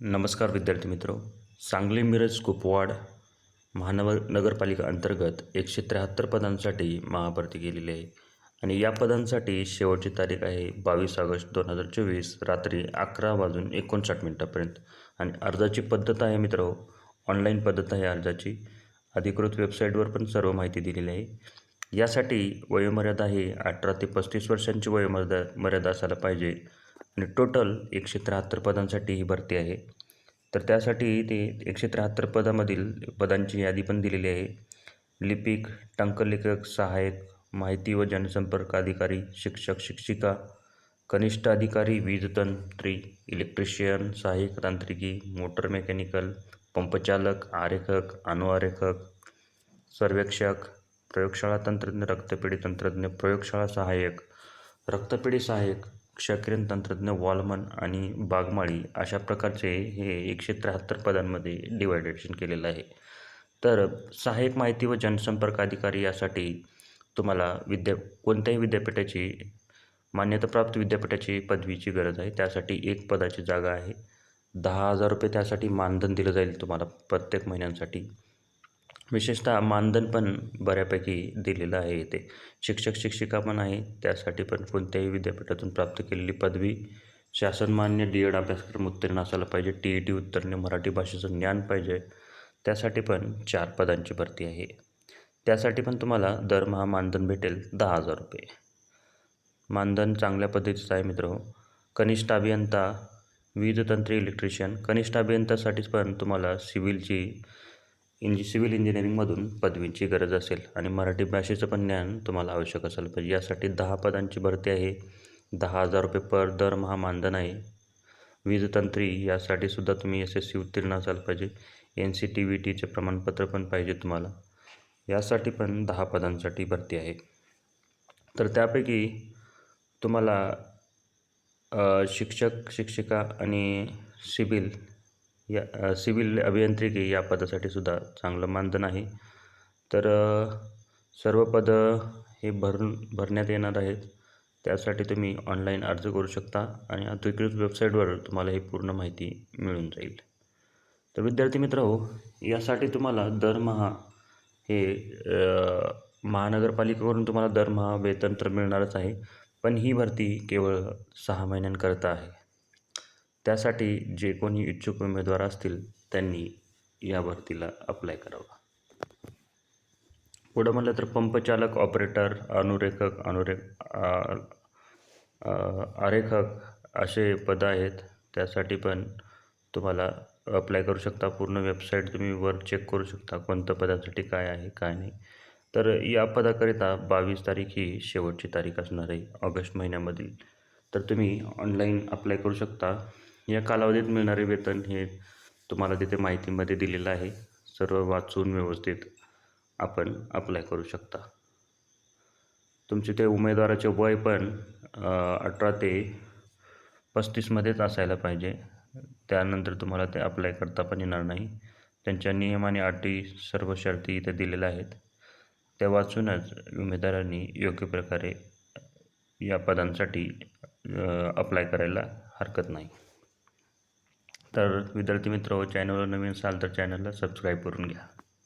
नमस्कार विद्यार्थी मित्र. सांगली मिरज कुपवाड महानगर नगरपालिका अंतर्गत एकशे त्र्याहत्तर पदांसाठी महाभरती केलेली आहे. आणि या पदांसाठी शेवटची तारीख आहे बावीस ऑगस्ट दोन हजार चोवीस रात्री अकरा वाजून एकोणसाठ मिनटापर्यंत. आणि अर्जाची पद्धत आहे मित्र ऑनलाईन पद्धत आहे अर्जाची. अधिकृत वेबसाईटवर पण सर्व माहिती दिलेली आहे. यासाठी वयोमर्यादा ही अठरा ते पस्तीस वर्षांची वयोमर्यादा मर्यादा असायला पाहिजे. आणि टोटल एकशे त्र्याहत्तर पदांसाठी ही भरती आहे. तर त्यासाठी ते एकशे त्र्याहत्तर पदामधील पदांची यादी पण दिलेली आहे. लिपिक टंकलेखक सहाय्यक माहिती व जनसंपर्क अधिकारी शिक्षक शिक्षिका कनिष्ठ अधिकारी वीजतंत्री इलेक्ट्रिशियन सहाय्यक तांत्रिकी मोटर मेकॅनिकल पंपचालक आरेखक अनुआरेखक सर्वेक्षक प्रयोगशाळा तंत्रज्ञ रक्तपेढी तंत्रज्ञ प्रयोगशाळा सहाय्यक रक्तपेढी सहाय्यक क्षकिरण तंत्रज्ञ वॉलमन आणि बागमाळी अशा प्रकारचे हे एकशे त्र्याहत्तर पदांमध्ये डिवायडेशन केलेलं आहे. तर सहाय्यक माहिती व जनसंपर्क अधिकारी यासाठी तुम्हाला विद्या कोणत्याही विद्यापीठाची मान्यताप्राप्त विद्यापीठाची पदवीची गरज आहे. त्यासाठी एक पदाची जागा आहे. दहा हजार रुपये त्यासाठी मानधन दिलं जाईल तुम्हाला प्रत्येक महिन्यांसाठी. विशेषतः मानधन पण बऱ्यापैकी दिलेलं आहे इथे. शिक्षक शिक्षिका पण आहे त्यासाठी पण कोणत्याही विद्यापीठातून प्राप्त केलेली पदवी शासनमान्य डी एड अभ्यासक्रम उत्तीर्ण असायला पाहिजे. टी ई टी उत्तीर्ण मराठी भाषेचं ज्ञान पाहिजे. त्यासाठी पण चार पदांची भरती आहे. त्यासाठी पण तुम्हाला दरमहा मानधन भेटेल दहा हजार रुपये. मानधन चांगल्या पद्धतीचं आहे मित्र कनिष्ठ अभियंता वीजतंत्री इलेक्ट्रिशियन कनिष्ठ अभियंतासाठीच पण तुम्हाला सिव्हिलची इंजि सिव्हिल इंजिनिअरिंगमधून पदवीची गरज असेल आणि मराठी भाषेचं पण ज्ञान तुम्हाला आवश्यक असेल. पाहिजे यासाठी दहा पदांची भरती आहे. दहा हजार रुपये पर दरमहा मानधन आहे. वीजतंत्री यासाठी सुद्धा तुम्ही एस एस सी उत्तीर्ण असायला पाहिजे. एन सी टी व्ही टीचे प्रमाणपत्र पण पाहिजे तुम्हाला. यासाठी पण दहा पदांसाठी भरती आहे. तर त्यापैकी तुम्हाला शिक्षक शिक्षिका आणि सिबिल या सिव्हिल अभियांत्रिकी या पदासाठी सुद्धा चांगलं मानधन आहे. तर सर्व पदं हे भरून भरण्यात येणार आहेत. त्यासाठी तुम्ही ऑनलाईन अर्ज करू शकता आणि अधिकृत वेबसाईटवर तुम्हाला ही पूर्ण माहिती मिळून जाईल. तर विद्यार्थी मित्र हो यासाठी तुम्हाला दरमहा हे महानगरपालिकेकडून तुम्हाला दरमहा वेतन तर मिळणारच आहे पण ही भरती केवळ सहा महिन्यांकरता आहे. त्यासाठी जे कोणी इच्छुक उमेदवार असतील त्यांनी या भरतीला अप्लाय करावा. पुढं म्हटलं तर पंपचालक ऑपरेटर अनुरेखक अनुरेख आरेखक असे पदं आहेत. त्यासाठी पण तुम्हाला अप्लाय करू शकता. पूर्ण वेबसाईट तुम्ही वर चेक करू शकता कोणत्या पदासाठी काय आहे काय नाही. तर या पदाकरिता बावीस तारीख ही शेवटची तारीख असणार आहे ऑगस्ट महिन्यामधील. तर तुम्ही ऑनलाईन अप्लाय करू शकता. या कालावधीत मिळणारे वेतन हे तुम्हाला तिथे माहितीमध्ये दिलेलं आहे. सर्व वाचून व्यवस्थित आपण अप्लाय करू शकता. तुमचे ते उमेदवाराचे वय पण अठरा ते पस्तीसमध्येच असायला पाहिजे. त्यानंतर तुम्हाला ते अप्लाय करता पण येणार नाही. त्यांच्या नियम आणि अटी सर्व शर्ती इथे दिलेल्या आहेत. त्या वाचूनच उमेदवारांनी योग्य प्रकारे या पदांसाठी अप्लाय करायला हरकत नाही. तर विद्यार्थी मित्र चॅनलवर नवीन असाल तर चॅनलला सबस्क्राईब करून घ्या.